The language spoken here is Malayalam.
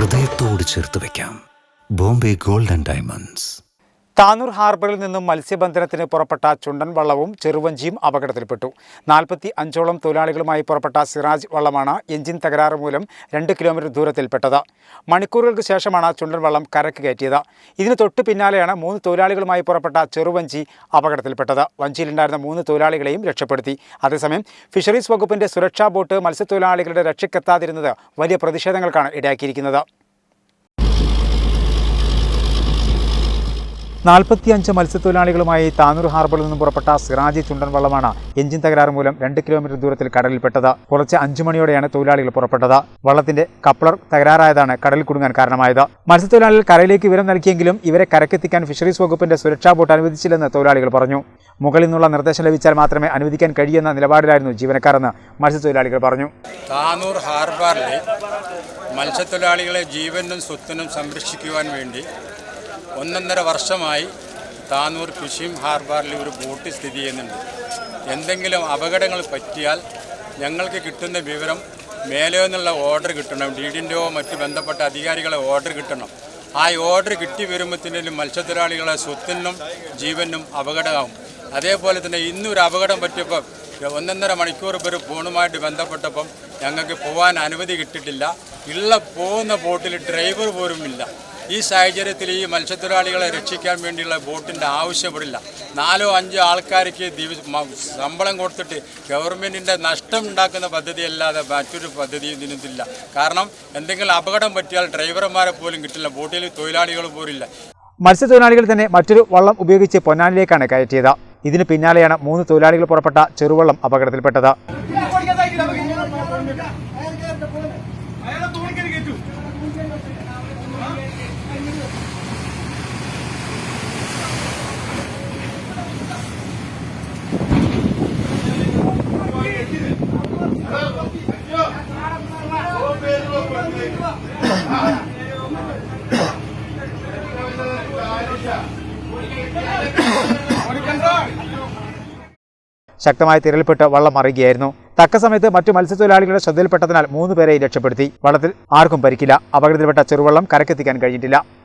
ഹൃദയത്തോട് ചേർത്ത് വയ്ക്കാം ബോംബെ ഗോൾഡൻ ഡയമണ്ട്സ്. താനൂർ ഹാർബറിൽ നിന്നും മത്സ്യബന്ധനത്തിന് പുറപ്പെട്ട ചുണ്ടൻ വള്ളവും ചെറുവഞ്ചിയും അപകടത്തിൽപ്പെട്ടു. നാൽപ്പത്തി അഞ്ചോളം തൊഴിലാളികളുമായി പുറപ്പെട്ട സിറാജ് വള്ളമാണ് എഞ്ചിൻ തകരാറ് മൂലം രണ്ട് കിലോമീറ്റർ ദൂരത്തിൽപ്പെട്ടത്. മണിക്കൂറുകൾക്ക് ശേഷമാണ് ചുണ്ടൻ വള്ളം കരക്ക് കയറ്റിയത്. ഇതിന് തൊട്ടു പിന്നാലെയാണ് മൂന്ന് തൊഴിലാളികളുമായി പുറപ്പെട്ട ചെറുവഞ്ചി അപകടത്തിൽപ്പെട്ടത്. വഞ്ചിയിലുണ്ടായിരുന്ന മൂന്ന് തൊഴിലാളികളെയും രക്ഷപ്പെടുത്തി. അതേസമയം ഫിഷറീസ് വകുപ്പിന്റെ സുരക്ഷാ ബോട്ട് മത്സ്യത്തൊഴിലാളികളുടെ രക്ഷയ്ക്കെത്താതിരുന്നത് വലിയ പ്രതിഷേധങ്ങൾക്കാണ് ഇടയാക്കിയിരിക്കുന്നത്. നാൽപ്പത്തിയഞ്ച് മത്സ്യത്തൊഴിലാളികളുമായി താനൂർ ഹാർബറിൽ നിന്നും പുറപ്പെട്ട സിറാജി ചുണ്ടൻ വള്ളമാണ് എഞ്ചിൻ തകരാറ് മൂലം രണ്ട് കിലോമീറ്റർ ദൂരത്തിൽ കടലിൽപ്പെട്ടത്. പുലർച്ചെ അഞ്ചു മണിയോടെയാണ് തൊഴിലാളികൾ പുറപ്പെട്ടത്. വള്ളത്തിന്റെ കപ്ലർ തകരാറായതാണ് കടലിൽ കുടുങ്ങാൻ കാരണമായത്. മത്സ്യത്തൊഴിലാളികൾ കരയിലേക്ക് വിവരം നൽകിയെങ്കിലും ഇവരെ കരക്കെത്തിക്കാൻ ഫിഷറീസ് വകുപ്പിന്റെ സുരക്ഷാ ബോട്ട് അനുവദിച്ചില്ലെന്ന് തൊഴിലാളികൾ പറഞ്ഞു. മുകളിൽ നിന്നുള്ള നിർദ്ദേശം ലഭിച്ചാൽ മാത്രമേ അനുവദിക്കാൻ കഴിയുന്ന നിലപാടിലായിരുന്നു ജീവനക്കാരെന്ന് മത്സ്യത്തൊഴിലാളികൾ പറഞ്ഞു. താനൂർ ഹാർബറിൽ മത്സ്യത്തൊഴിലാളികളെ ജീവനും സ്വത്തിനും സംരക്ഷിക്കുവാൻ വേണ്ടി ഒന്നൊന്നര വർഷമായി താനൂർ ഫിഷിംഗ് ഹാർബറിൽ ഒരു ബോട്ട് സ്ഥിതി ചെയ്യുന്നുണ്ട്. എന്തെങ്കിലും അപകടങ്ങൾ പറ്റിയാൽ ഞങ്ങൾക്ക് കിട്ടുന്ന വിവരം മേലെ നിന്നുള്ള ഓർഡർ കിട്ടണം. ഡി ഡിന്റെയോ മറ്റ് ബന്ധപ്പെട്ട അധികാരികളെ ഓർഡർ കിട്ടണം. ആ ഓർഡർ കിട്ടി വരുമ്പോഴത്തേനും മത്സ്യത്തൊഴിലാളികളെ സ്വത്തിനും ജീവനും അപകടമാകും. അതേപോലെ തന്നെ ഇന്നൊരു അപകടം പറ്റിയപ്പോൾ ഒന്നൊന്നര മണിക്കൂർ ഒരു ഫോണുമായിട്ട് ബന്ധപ്പെട്ടപ്പം ഞങ്ങൾക്ക് പോകാൻ അനുമതി കിട്ടിയിട്ടില്ല. ഉള്ള പോകുന്ന ബോട്ടിൽ ഡ്രൈവർ പോലും ഇല്ല. ഈ സാഹചര്യത്തിൽ ഈ മത്സ്യത്തൊഴിലാളികളെ രക്ഷിക്കാൻ വേണ്ടിയുള്ള ബോട്ടിന്റെ ആവശ്യപ്പെടില്ല നാലോ അഞ്ചോ ആൾക്കാർക്ക് ശമ്പളം കൊടുത്തിട്ട് ഗവൺമെന്റിന്റെ നഷ്ടം ഉണ്ടാക്കുന്ന പദ്ധതി അല്ലാതെ മറ്റൊരു പദ്ധതി ഇതിനില്ല കാരണം എന്തെങ്കിലും അപകടം പറ്റിയാൽ ഡ്രൈവർമാരെ പോലും കിട്ടില്ല. ബോട്ടിൽ തൊഴിലാളികൾ പോലും ഇല്ല. മത്സ്യത്തൊഴിലാളികൾ തന്നെ മറ്റൊരു വള്ളം ഉപയോഗിച്ച് പൊന്നാനിലേക്കാണ് കയറ്റിയത്. ഇതിന് പിന്നാലെയാണ് മൂന്ന് തൊഴിലാളികൾ പുറപ്പെട്ട ചെറുവള്ളം അപകടത്തിൽപ്പെട്ടത് ശക്തമായ തിരൽപ്പെട്ട് വള്ളം മറിയുകയായിരുന്നു. തക്ക സമയത്ത് മറ്റു മത്സ്യത്തൊഴിലാളികളുടെ ശ്രദ്ധയിൽപ്പെട്ടതിനാൽ മൂന്ന് രക്ഷപ്പെടുത്തി. വള്ളത്തിൽ ആർക്കും പരിക്കില്ല. അപകടത്തിൽപ്പെട്ട ചെറുവള്ളം കരക്കെത്തിക്കാൻ കഴിഞ്ഞിട്ടില്ല.